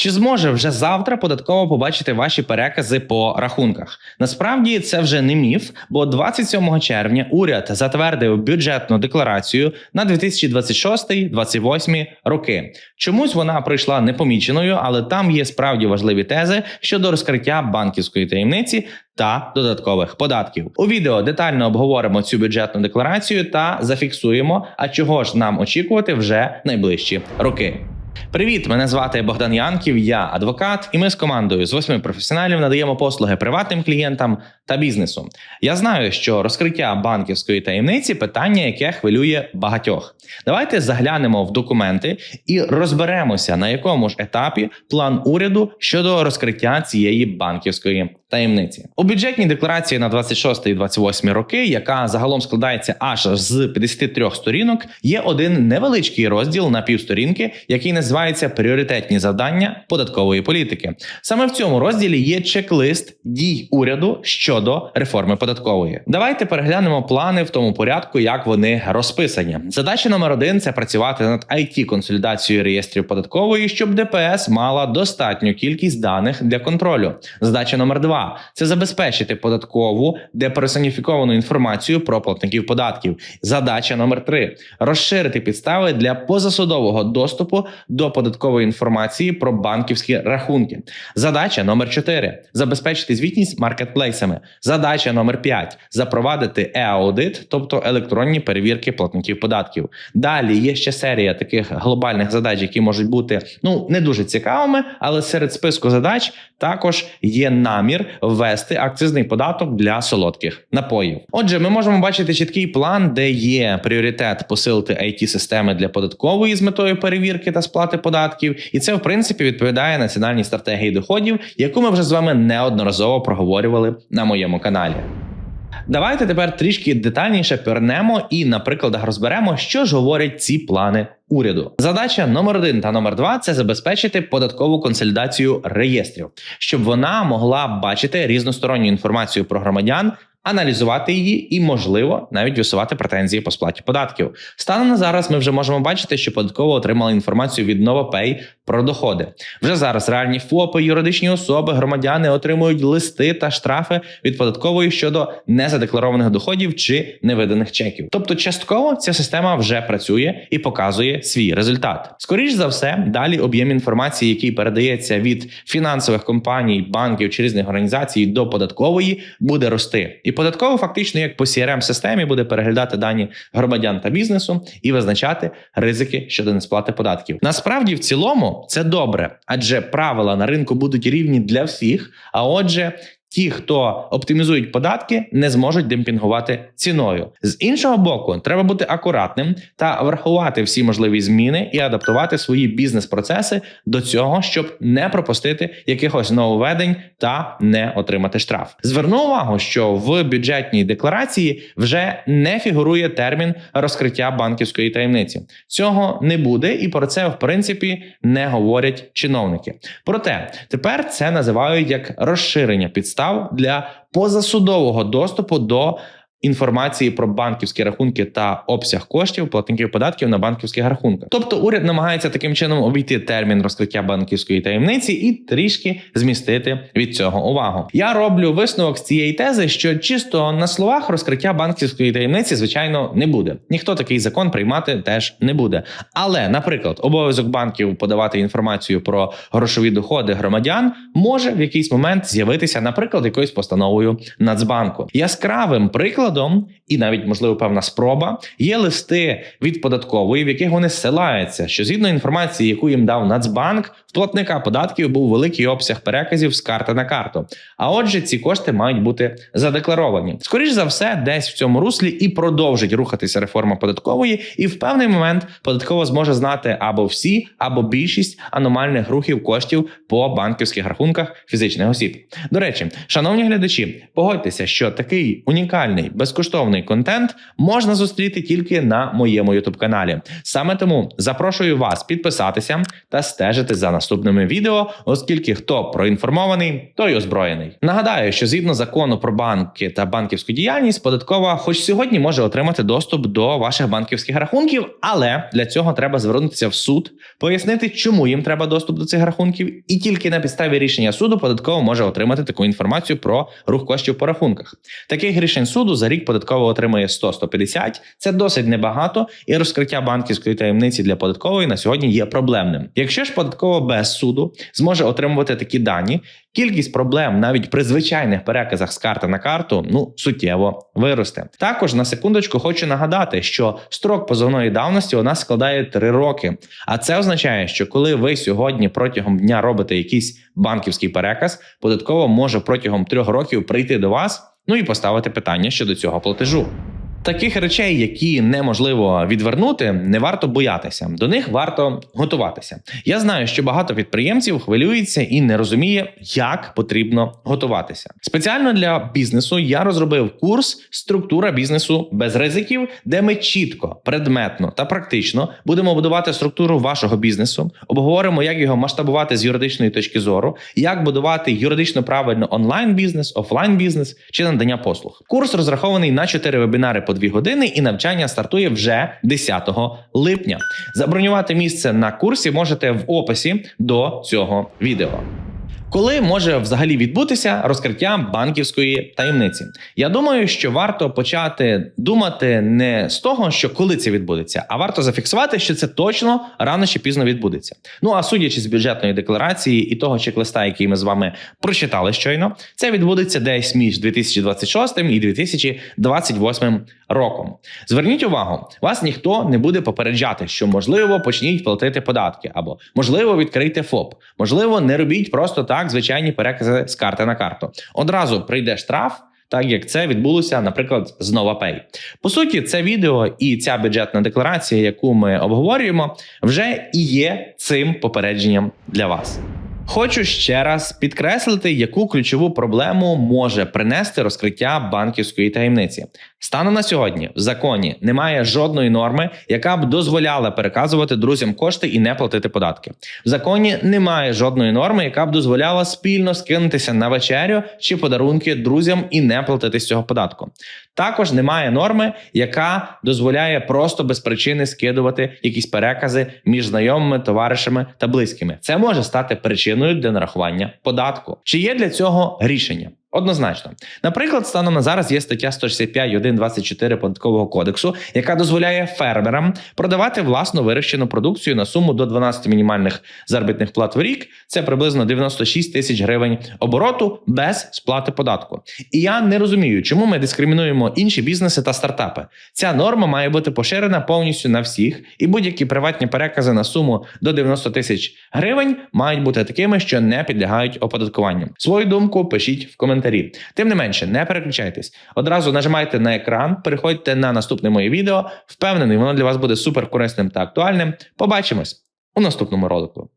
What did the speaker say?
Чи зможе вже завтра податково побачити ваші перекази по рахунках? Насправді це вже не міф, бо 27 червня уряд затвердив бюджетну декларацію на 2026-2028 роки. Чомусь вона пройшла непоміченою, але там є справді важливі тези щодо розкриття банківської таємниці та додаткових податків. У відео детально обговоримо цю бюджетну декларацію та зафіксуємо, а чого ж нам очікувати вже найближчі роки. Привіт, мене звати Богдан Янків, я адвокат, і ми з командою з восьми професіоналів надаємо послуги приватним клієнтам та бізнесу. Я знаю, що розкриття банківської таємниці питання, яке хвилює багатьох. Давайте заглянемо в документи і розберемося, на якому ж етапі план уряду щодо розкриття цієї банківської таємниці. У бюджетній декларації на 26 і 28 роки, яка загалом складається аж з 53 сторінок, є один невеличкий розділ на півсторінки, який називається Пріоритетні завдання податкової політики. Саме в цьому розділі є чек-лист дій уряду щодо реформи податкової. Давайте переглянемо плани в тому порядку, як вони розписані. Задача номер один це працювати над it консолідацією реєстрів податкової, щоб ДПС мала достатню кількість даних для контролю. Задача номер два це забезпечити податкову деперсоніфіковану інформацію про платників податків. Задача номер три розширити підстави для позасудового доступу до податкової інформації про банківські рахунки. Задача номер 4 забезпечити звітність маркетплейсами. Задача номер 5 запровадити е-аудит, тобто електронні перевірки платників податків. Далі є ще серія таких глобальних задач, які можуть бути ну не дуже цікавими, але серед списку задач також є намір ввести акцизний податок для солодких напоїв. Отже, ми можемо бачити чіткий план, де є пріоритет посилити it системи для податкової з метою перевірки та сплати податків, і це в принципі відповідає національній стратегії доходів, яку ми вже з вами неодноразово проговорювали на моєму каналі. Давайте тепер трішки детальніше пірнемо і на прикладах розберемо, що ж говорять ці плани уряду. Задача номер один та номер два це забезпечити податкову консолідацію реєстрів, щоб вона могла бачити різносторонню інформацію про громадян. Аналізувати її і, можливо, навіть висувати претензії по сплаті податків. Станом на зараз ми вже можемо бачити, що податково отримали інформацію від NovaPay про доходи. Вже зараз реальні ФОПи, юридичні особи, громадяни отримують листи та штрафи від податкової щодо незадекларованих доходів чи невиданих чеків. Тобто, частково ця система вже працює і показує свій результат. Скоріш за все, далі об'єм інформації, який передається від фінансових компаній, банків чи різних організацій до податкової, буде рости. І податково фактично, як по crm системі буде переглядати дані громадян та бізнесу і визначати ризики щодо несплати податків. Насправді, в цілому, це добре, адже правила на ринку будуть рівні для всіх. А отже, Ті, хто оптимізують податки, не зможуть демпінгувати ціною. З іншого боку, треба бути акуратним та врахувати всі можливі зміни і адаптувати свої бізнес-процеси до цього, щоб не пропустити якихось нововведень та не отримати штраф. Зверну увагу, що в бюджетній декларації вже не фігурує термін розкриття банківської таємниці. Цього не буде, і про це в принципі не говорять чиновники. Проте тепер це називають як розширення підстав для позасудового доступу до інформації про банківські рахунки та обсяг коштів платників податків на банківських рахунках. Тобто уряд намагається таким чином обійти термін розкриття банківської таємниці і трішки змістити від цього увагу. Я роблю висновок з цієї тези, що чисто на словах розкриття банківської таємниці, звичайно, не буде. Ніхто такий закон приймати теж не буде. Але, наприклад, обов'язок банків подавати інформацію про грошові доходи громадян може в якийсь момент з'явитися, наприклад, якоюсь постановою Нацбанку. Яскравим прикладом прикладом, і навіть можливо певна спроба, є листи від податкової, в яких вони ссилаються, що згідно інформації, яку їм дав Нацбанк, в платника податків був великий обсяг переказів з карти на карту. А отже, ці кошти мають бути задекларовані. Скоріш за все, десь в цьому руслі і продовжить рухатися реформа податкової, і в певний момент податково зможе знати або всі, або більшість аномальних рухів коштів по банківських рахунках фізичних осіб. До речі, шановні глядачі, погодьтеся, що такий унікальний безкоштовний контент можна зустріти тільки на моєму youtube каналі. Саме тому запрошую вас підписатися та стежити за наступними відео, оскільки хто проінформований, той озброєний. Нагадаю, що згідно закону про банки та банківську діяльність, податкова, хоч сьогодні може отримати доступ до ваших банківських рахунків, але для цього треба звернутися в суд, пояснити, чому їм треба доступ до цих рахунків, і тільки на підставі рішення суду податкова може отримати таку інформацію про рух коштів по рахунках. Таких рішень суду за рік податкова отримує 100-150. Це досить небагато, і розкриття банківської таємниці для податкової на сьогодні є проблемним. Якщо ж податкова без суду зможе отримувати такі дані, кількість проблем навіть при звичайних переказах з карти на карту ну суттєво виросте. Також на секундочку хочу нагадати, що строк позовної давності у нас складає 3 роки. А це означає, що коли ви сьогодні протягом дня робите якийсь банківський переказ, податково може протягом трьох років прийти до вас. Ну і поставити питання щодо цього платежу. Таких речей, які неможливо відвернути, не варто боятися. До них варто готуватися. Я знаю, що багато підприємців хвилюється і не розуміє, як потрібно готуватися. Спеціально для бізнесу я розробив курс Структура бізнесу без ризиків, де ми чітко, предметно та практично будемо будувати структуру вашого бізнесу. Обговоримо, як його масштабувати з юридичної точки зору, як будувати юридично правильно онлайн бізнес, офлайн бізнес чи надання послуг. Курс розрахований на 4 вебінари по 2 години, і навчання стартує вже 10 липня. Забронювати місце на курсі можете в описі до цього відео. Коли може взагалі відбутися розкриття банківської таємниці? Я думаю, що варто почати думати не з того, що коли це відбудеться, а варто зафіксувати, що це точно рано чи пізно відбудеться. Ну а судячи з бюджетної декларації і того чек-листа, який ми з вами прочитали щойно, це відбудеться десь між 2026 і 2028 роком. Зверніть увагу, вас ніхто не буде попереджати, що можливо почніть платити податки, або можливо відкрийте ФОП, можливо, не робіть просто так звичайні перекази з карти на карту. Одразу прийде штраф. Так як це відбулося, наприклад, з NovaPay. По суті, це відео і ця бюджетна декларація, яку ми обговорюємо, вже і є цим попередженням для вас. Хочу ще раз підкреслити, яку ключову проблему може принести розкриття банківської таємниці. Станом на сьогодні в законі немає жодної норми, яка б дозволяла переказувати друзям кошти і не платити податки. В законі немає жодної норми, яка б дозволяла спільно скинутися на вечерю чи подарунки друзям і не платити з цього податку. Також немає норми, яка дозволяє просто без причини скидувати якісь перекази між знайомими, товаришами та близькими. Це може стати причиною для нарахування податку. Чи є для цього рішення? Однозначно, наприклад, станом на зараз є стаття 165.1.24 податкового кодексу, яка дозволяє фермерам продавати власну вирощену продукцію на суму до 12 мінімальних заробітних плат в рік. Це приблизно 96 тисяч гривень обороту без сплати податку. І я не розумію, чому ми дискримінуємо інші бізнеси та стартапи. Ця норма має бути поширена повністю на всіх, і будь-які приватні перекази на суму до 90 тисяч гривень мають бути такими, що не підлягають оподаткуванню. Свою думку пишіть в коментарі коментарі. Тим не менше, не переключайтесь. Одразу нажимайте на екран, переходьте на наступне моє відео. Впевнений, воно для вас буде супер корисним та актуальним. Побачимось у наступному ролику.